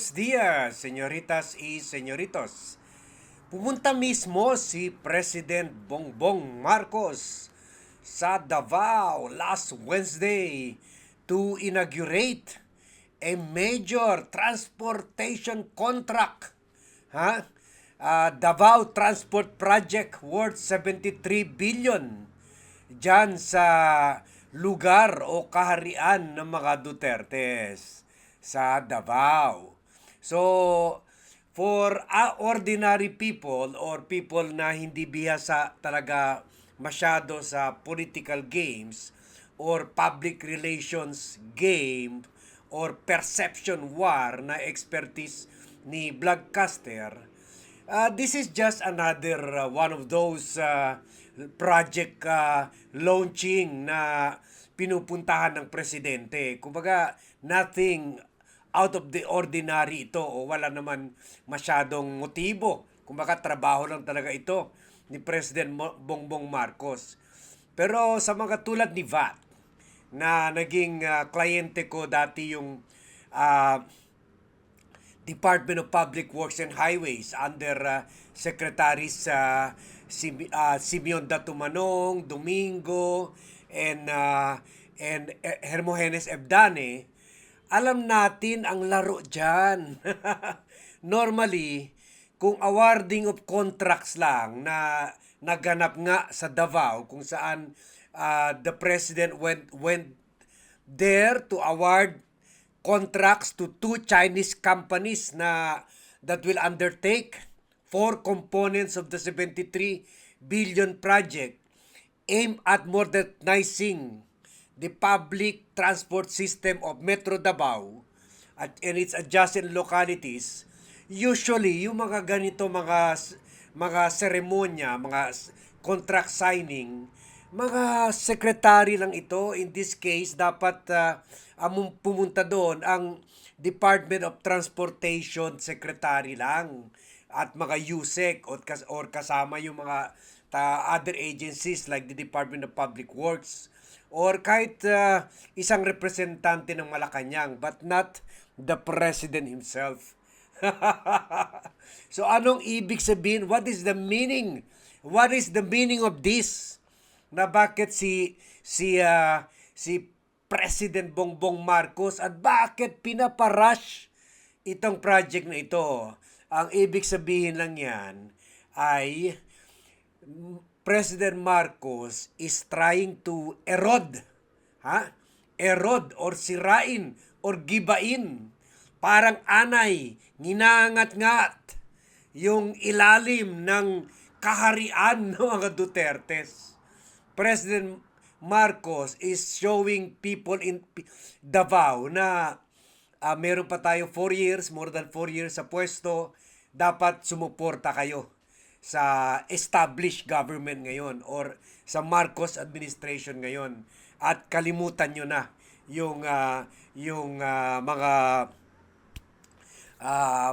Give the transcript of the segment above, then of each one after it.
Buenos dias, señoritas y señoritos. Pumunta mismo si President Bongbong Marcos sa Davao last Wednesday to inaugurate a major transportation contract. Ha? Ah, Davao Transport Project worth 73 billion dyan sa lugar o kaharian ng mga Dutertes sa Davao. So, for uh, ordinary people or people na hindi bihasa talaga masyado sa political games or public relations game or perception war na expertise ni Vlogcaster, Uh, this is just another uh, one of those uh, project uh, launching na pinupuntahan ng presidente. Kumbaga, nothing out of the ordinary ito o wala naman masyadong motibo. Kumbaga, trabaho lang talaga ito ni President Bongbong Marcos. Pero sa mga tulad ni VAT, na naging uh, kliyente ko dati yung uh, Department of Public Works and Highways under uh, Secretaries uh, Sim- uh, Simeon Datumanong, Domingo, and uh, and uh, Hermogenes Ebdane, alam natin ang laro dyan. Normally, kung awarding of contracts lang na naganap nga sa Davao kung saan uh, the president went went there to award contracts to two Chinese companies na that will undertake four components of the 73 billion project aimed at modernizing the public transport system of Metro Davao at and its adjacent localities usually yung mga ganito mga mga seremonya mga contract signing mga secretary lang ito. In this case, dapat uh, among pumunta doon ang Department of Transportation Secretary lang at mga USEC or, kas- or kasama yung mga ta- other agencies like the Department of Public Works or kahit uh, isang representante ng Malacanang but not the President himself. so anong ibig sabihin? What is the meaning? What is the meaning of this? Na bakit si si ah, si President Bongbong Marcos at bakit pinaparush itong project na ito? Ang ibig sabihin lang yan ay President Marcos is trying to erode, ha? Erode or sirain or gibain. Parang anay, nginangat-ngat yung ilalim ng kaharian ng mga Dutertes. President Marcos is showing people in Davao na ah, meron pa tayo 4 years, more than 4 years sa pwesto, dapat sumuporta kayo sa established government ngayon or sa Marcos administration ngayon at kalimutan nyo na yung ah, yung ah, mga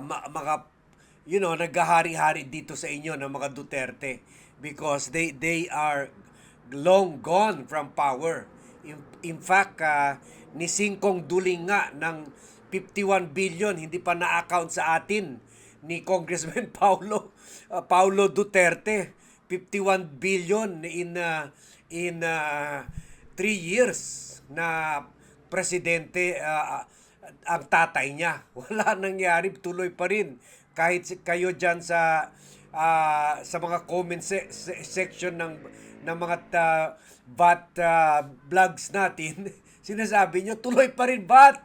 ma- mga you know naghahari-hari dito sa inyo ng mga Duterte because they they are long gone from power. In, in fact, ah, ni Singkong Duling nga ng 51 billion hindi pa na-account sa atin ni Congressman Paulo ah, Paulo Duterte 51 billion in ah, in uh, 3 years na presidente ah, ang tatay niya. Wala nangyari, tuloy pa rin. Kahit kayo diyan sa ah, sa mga comment se- se- section ng ng mga ta, bat ah, vlogs natin, sinasabi nyo, tuloy pa rin bat.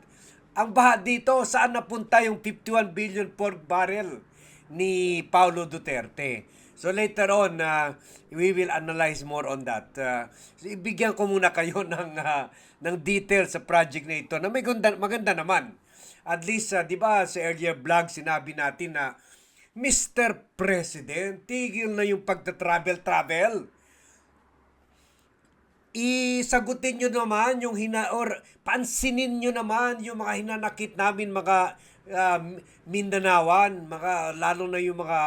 Ang baha dito, saan napunta yung 51 billion pork barrel ni Paulo Duterte? So later on, uh, we will analyze more on that. Uh, so ibigyan ko muna kayo ng uh, ng detail sa project na ito na may ganda, maganda naman. At least, uh, di ba, sa earlier vlog sinabi natin na Mr. President, tigil na yung pagta-travel-travel. Isagutin nyo naman yung hina or pansinin nyo naman yung mga hinanakit namin mga uh, Mindanawan, mga lalo na yung mga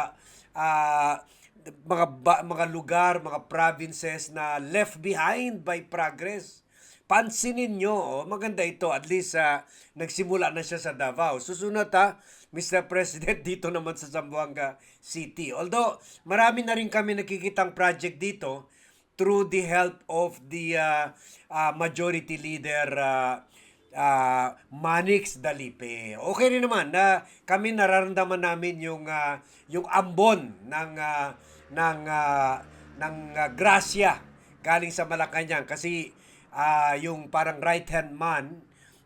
ah, mga ba- mga lugar, mga provinces na left behind by progress. pansinin nyo, oh, maganda ito, at least ah, nagsimula na siya sa Davao. Susunod ha, Mr. President, dito naman sa Zamboanga City. Although, marami na rin kami nakikitang project dito through the help of the ah, ah, majority leader ah, ah, Manix Dalipe. Okay rin naman na kami nararamdaman namin yung ah, yung ambon ng ah, ng ah, ng ah, grasya galing sa Malacanang kasi ah, yung parang right hand man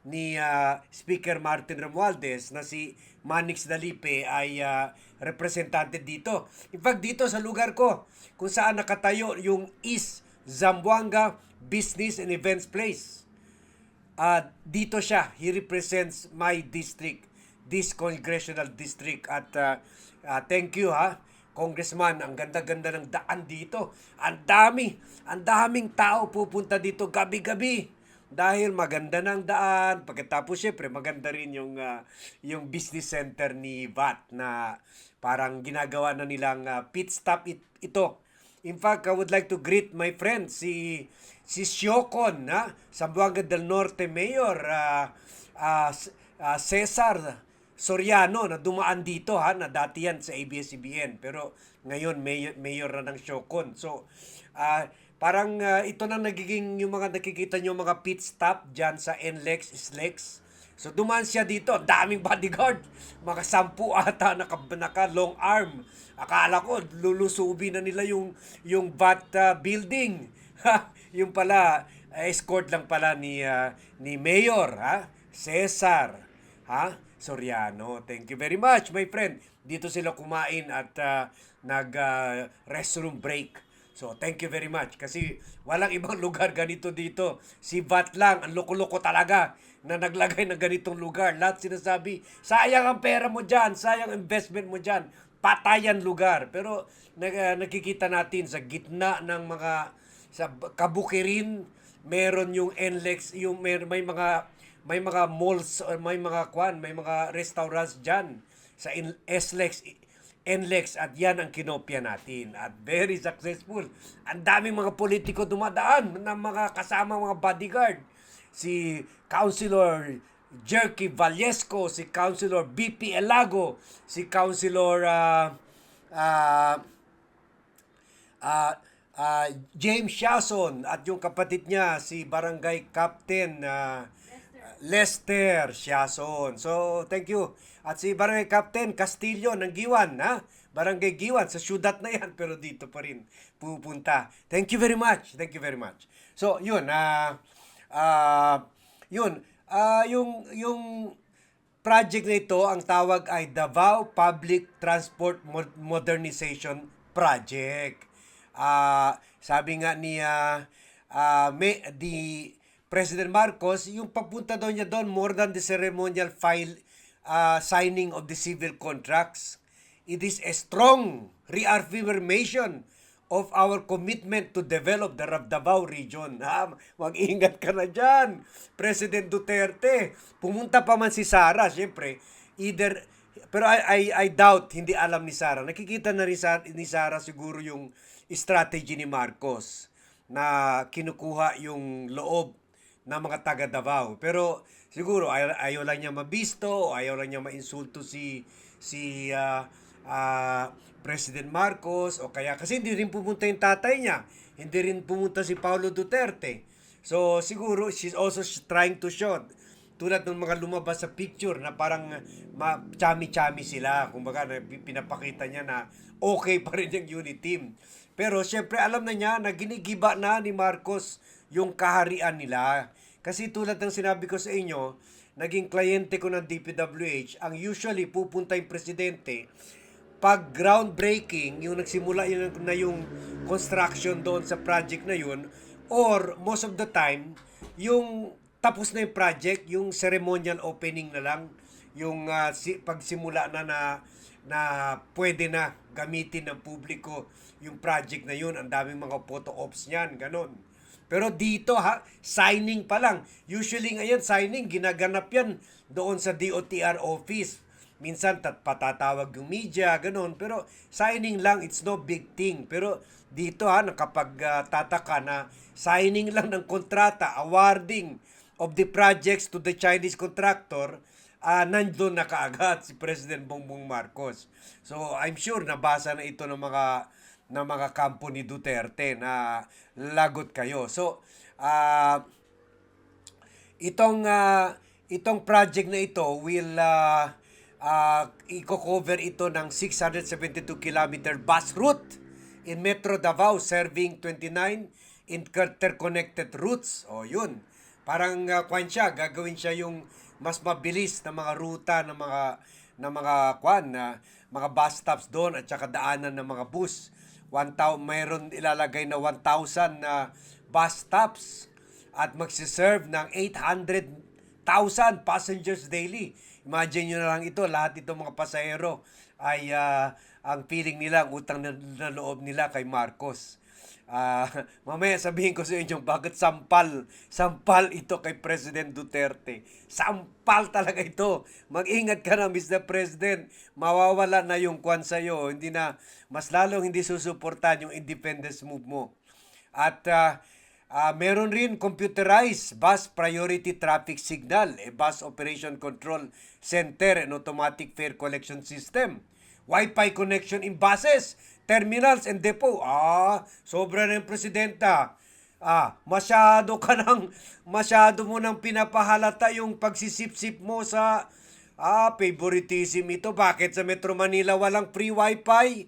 ni ah, Speaker Martin Romualdez na si Manix Dalipe ay ah, representante dito. In fact, dito sa lugar ko, kung saan nakatayo yung East Zamboanga Business and Events Place. Ah, dito siya. He represents my district, this congressional district. At ah, ah, thank you ha, Congressman. Ang ganda-ganda ng daan dito. Ang dami, ang daming tao pupunta dito gabi-gabi. Dahil maganda ng daan. Pagkatapos syempre maganda rin yung, ah, yung business center ni VAT na parang ginagawa na nilang ah, pit stop it, ito. In fact, I would like to greet my friend si si Siocon na Zamboanga del Norte Mayor ah, S- ah, Cesar Soriano na dumaan dito ha na dati yan sa ABS-CBN pero ngayon mayor, mayor na ng Siocon. So ah, parang ah, ito na nagiging yung mga nakikita nyo mga pit stop diyan sa NLEX, SLEX. So dumaan siya dito, daming bodyguard. Mga sampu ata naka, naka long arm. Akala ko lulusubi na nila yung yung VAT ah, building. Yung pala escort lang pala ni ah, ni Mayor ha, Cesar ha, Soriano. Thank you very much, my friend. Dito sila kumain at ah, nag ah, restroom break. So, thank you very much. Kasi walang ibang lugar ganito dito. Si VAT lang, ang loko-loko talaga na naglagay ng ganitong lugar. Lahat sinasabi, sayang ang pera mo dyan, sayang ang investment mo dyan. Patayan lugar. Pero nag, ah, nakikita natin sa gitna ng mga sa kabukirin meron yung NLEX yung may, may mga may mga malls may mga kwan may mga restaurants diyan sa in, SLEX NLEX at yan ang kinopya natin. At very successful. Ang daming mga politiko dumadaan ng mga kasama mga bodyguard. Si Councilor Jerky Valesco si Councilor BP Elago si Councilor ah ah ah ah, James Shason at yung kapatid niya si Barangay Captain ah, Lester Shason. So, thank you. At si Barangay Captain Castillo ng Giwan, ha? Barangay Giwan, sa syudad na yan, pero dito pa rin pupunta. Thank you very much. Thank you very much. So, yun. ah ah yun. ah yung, yung project na ito, ang tawag ay Davao Public Transport Mo- Modernization Project. Ah, sabi nga ni ah, ah, may di President Marcos, yung papunta daw niya doon more than the ceremonial file ah, signing of the civil contracts. It is a strong reaffirmation of our commitment to develop the Davao region. Ha? Mag-ingat ka na dyan. President Duterte. Pumunta pa man si Sara, syempre, either pero I, I, I doubt hindi alam ni Sara. Nakikita na rin sa, ni Sara siguro yung strategy ni Marcos na kinukuha yung loob ng mga taga Davao. Pero siguro ayaw, ayaw lang niya mabisto, ayaw lang niya mainsulto si si ah, ah, President Marcos o kaya kasi hindi rin pumunta yung tatay niya. Hindi rin pumunta si Paulo Duterte. So siguro she's also trying to show tulad ng mga lumabas sa picture na parang ma chami-chami sila. Kumbaga na pinapakita niya na okay pa rin yung unit team. Pero syempre alam na niya na ginigiba na ni Marcos yung kaharian nila. Kasi tulad ng sinabi ko sa inyo, naging kliyente ko ng DPWH, ang usually pupunta yung presidente pag groundbreaking, yung nagsimula yun na yung construction doon sa project na yun, or most of the time, yung tapos na yung project, yung ceremonial opening na lang, yung ah, si, pagsimula na na na pwede na gamitin ng publiko yung project na yun. Ang daming mga photo ops niyan, ganun. Pero dito ha, signing pa lang. Usually ngayon, signing, ginaganap yan doon sa DOTR office. minsan tat patatawag yung media, ganun. Pero signing lang, it's no big thing. Pero dito ha, nakapagtataka na signing lang ng kontrata, awarding of the projects to the Chinese contractor, ah nandun na kaagad si President Bongbong Marcos. So I'm sure nabasa na ito ng mga ng mga kampo ni Duterte na lagot kayo. So ah itong ah, itong project na ito will uh, i-cover ito ng 672 kilometer bus route in Metro Davao serving 29 interconnected routes. O yun. Parang uh, kwan siya, gagawin siya yung mas mabilis na mga ruta ng mga ng mga kwan na mga bus stops doon at saka daanan ng mga bus. 1,000 mayroon ilalagay na 1,000 na bus stops at magsiserve ng 800,000 passengers daily. Imagine nyo na lang ito, lahat itong mga pasahero ay ah, ang feeling nila, ang utang na, na loob nila kay Marcos. Ah, mamaya sabihin ko sa inyo bakit sampal, sampal ito kay President Duterte. Sampal talaga ito. Mag-ingat ka na Mr. President. Mawawala na yung kwan sa'yo. Hindi na, mas lalong hindi susuportan yung independence move mo. At ah, ah, meron rin computerized bus priority traffic signal, a bus operation control center and automatic fare collection system. Wi-Fi connection in buses, terminals and depot. Ah, sobra yung presidenta. Ah, masyado ka nang, masyado mo nang pinapahalata yung pagsisip-sip mo sa, ah, favoritism ito. Bakit sa Metro Manila walang free Wi-Fi?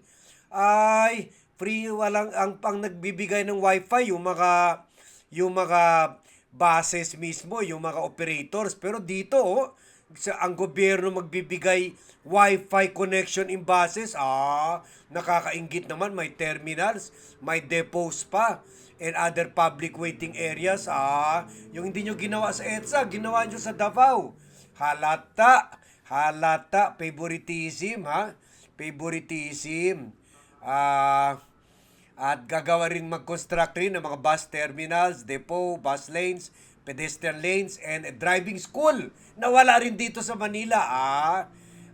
Ay, free walang, ang pang nagbibigay ng Wi-Fi, yung mga, yung mga buses mismo, yung mga operators. Pero dito, oh, sa ang gobyerno magbibigay Wi-Fi connection in buses. Ah, nakakaingit naman may terminals, may depots pa and other public waiting areas. Ah, yung hindi nyo ginawa sa EDSA, ginawa nyo sa Davao. Halata, halata, favoritism ha, favoritism. Ah, at gagawa rin mag-construct rin ng mga bus terminals, depot, bus lanes, pedestrian lanes, and a driving school. Nawala rin dito sa Manila. Ah,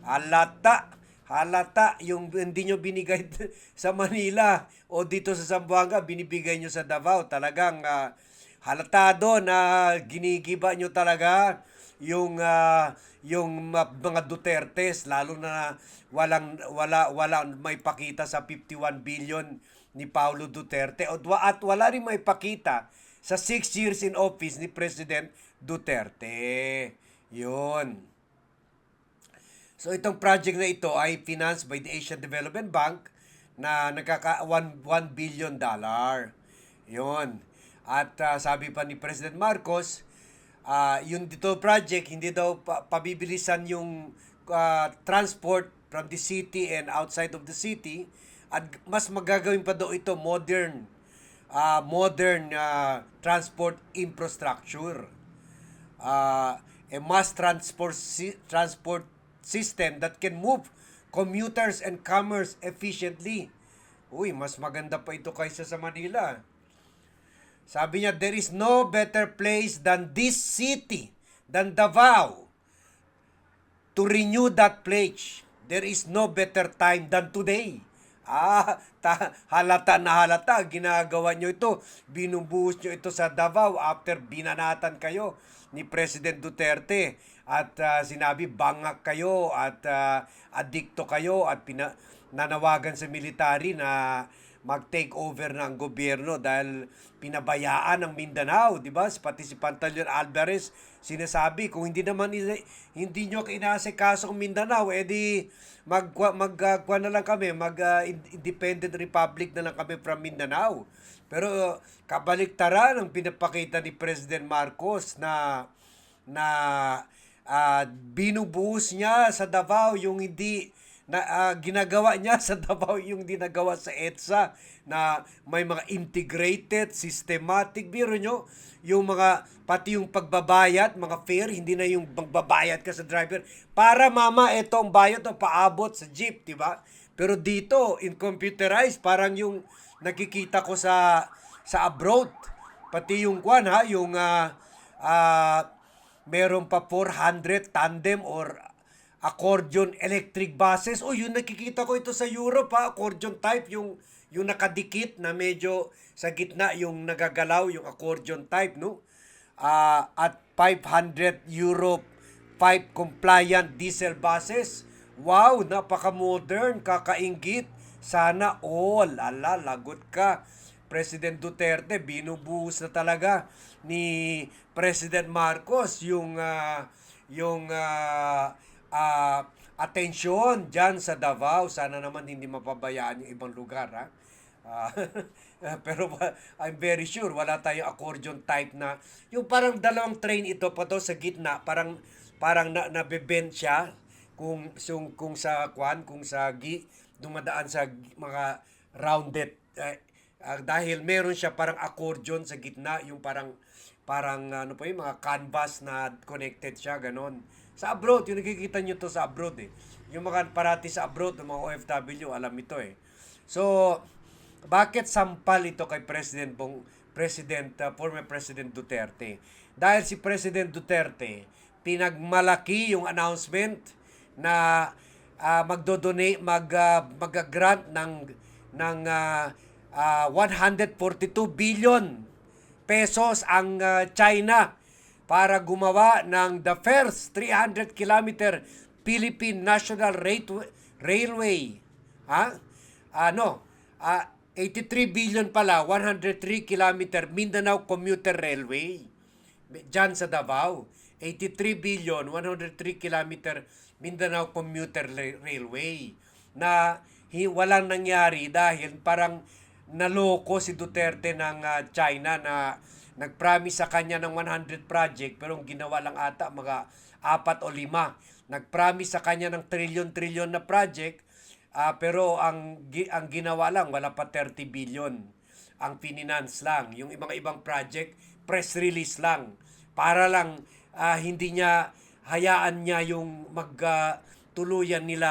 halata, halata yung hindi nyo binigay sa Manila o dito sa Zamboanga, binibigay nyo sa Davao. Talagang ah, halatado na ginigiba nyo talaga yung ah, yung mga Dutertes lalo na walang wala wala may pakita sa 51 billion ni Paulo Duterte at wala rin may pakita sa 6 years in office ni President Duterte. Yun. So itong project na ito ay financed by the Asian Development Bank na nagkaka 1, 1 billion dollar. Yun. At ah, sabi pa ni President Marcos, ah yung dito project hindi daw pa- pabibilisan yung ah, transport from the city and outside of the city at mas magagawin pa daw ito modern ah, modern ah, transport infrastructure uh, a mass transport si- transport system that can move commuters and commerce efficiently. Uy, mas maganda pa ito kaysa sa Manila. Sabi niya, there is no better place than this city, than Davao, to renew that pledge. There is no better time than today. Ah, ta, halata na halata, ginagawa nyo ito. Binubuhos nyo ito sa Davao after binanatan kayo ni President Duterte. At ah, sinabi, bangak kayo at ah, adikto kayo at pina, nanawagan sa military na mag-take over ng gobyerno dahil pinabayaan ng Mindanao, di ba? Pati si Pantaleon Alvarez sinasabi kung hindi naman hindi nyo kinasikaso ang Mindanao, edi mag mag uh, na lang kami, mag uh, in- independent republic na lang kami from Mindanao. Pero uh, kabaliktaran ang pinapakita ni President Marcos na na uh, binubuhos niya sa Davao yung hindi na ah, ginagawa niya sa Davao yung dinagawa sa EDSA na may mga integrated, systematic, biro nyo, yung mga, pati yung pagbabayad, mga fare, hindi na yung pagbabayad ka sa driver. Para mama, ito ang bayad o paabot sa jeep, di ba? Pero dito, in computerized, parang yung nakikita ko sa sa abroad. Pati yung kwan ha, yung ah ah, meron pa 400 tandem or accordion electric buses. Oh, yun nakikita ko ito sa Europe ha, accordion type yung yung nakadikit na medyo sa gitna yung nagagalaw yung accordion type no. Ah, at 500 euro pipe compliant diesel buses. Wow, napaka-modern, kakaingit. Sana all. Ala, lagot ka. President Duterte, binubuhos na talaga ni President Marcos yung ah, yung ah, ah, atensyon dyan sa Davao. Sana naman hindi mapabayaan yung ibang lugar. Ha? Ah, pero I'm very sure wala tayong accordion type na yung parang dalawang train ito pa to sa gitna parang parang na nabebend siya kung kung, kung sa kwan kung sa gi dumadaan sa mga rounded eh, ah, dahil meron siya parang accordion sa gitna yung parang parang ano pa yung mga canvas na connected siya ganon sa abroad yung nakikita nyo to sa abroad eh yung mga parati sa abroad ng mga OFW alam ito eh so bakit sampal ito kay President Bong President uh, former President Duterte? Dahil si President Duterte pinagmalaki yung announcement na uh, magdodonate mag uh, mag-grant ng ng uh, uh, 142 billion pesos ang uh, China para gumawa ng the first 300 kilometer Philippine National Railway. Ha? Ano? Ah, 83 billion pala, 103 kilometer Mindanao Commuter Railway. Diyan sa Davao. 83 billion, 103 kilometer Mindanao Commuter Ra- Railway na walang nangyari dahil parang naloko si Duterte ng ah, China na nagpromise sa kanya ng 100 project pero ang ginawa lang ata mga apat o lima. Nagpromise sa kanya ng trilyon-trilyon na project ah, pero ang ang ginawa lang wala pa 30 billion. Ang finance lang, yung mga ibang project press release lang para lang ah, hindi niya hayaan niya yung mag ah, tuluyan nila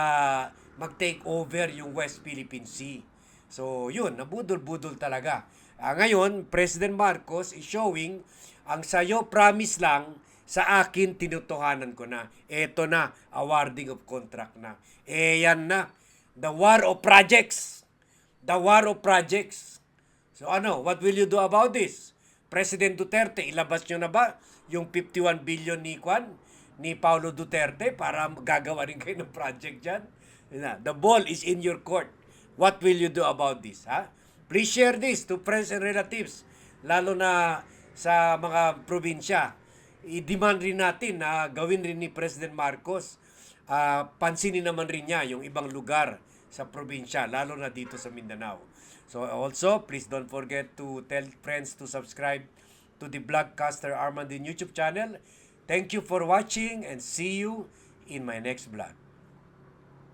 mag-take over yung West Philippine Sea. So, yun, nabudol-budol talaga. Ah, ngayon, President Marcos is showing ang sayo promise lang sa akin tinutuhanan ko na. Eto na, awarding of contract na. Eh, yan na. The war of projects. The war of projects. So ano, what will you do about this? President Duterte, ilabas nyo na ba yung 51 billion ni Kwan, ni Paulo Duterte para gagawa rin kayo ng project dyan? The ball is in your court. What will you do about this? Ha? Please share this to friends and relatives, lalo na sa mga probinsya. I-demand rin natin na gawin rin ni President Marcos. Ah, pansinin naman rin niya yung ibang lugar sa probinsya, lalo na dito sa Mindanao. So also, please don't forget to tell friends to subscribe to the Vlogcaster Armandin YouTube channel. Thank you for watching and see you in my next vlog.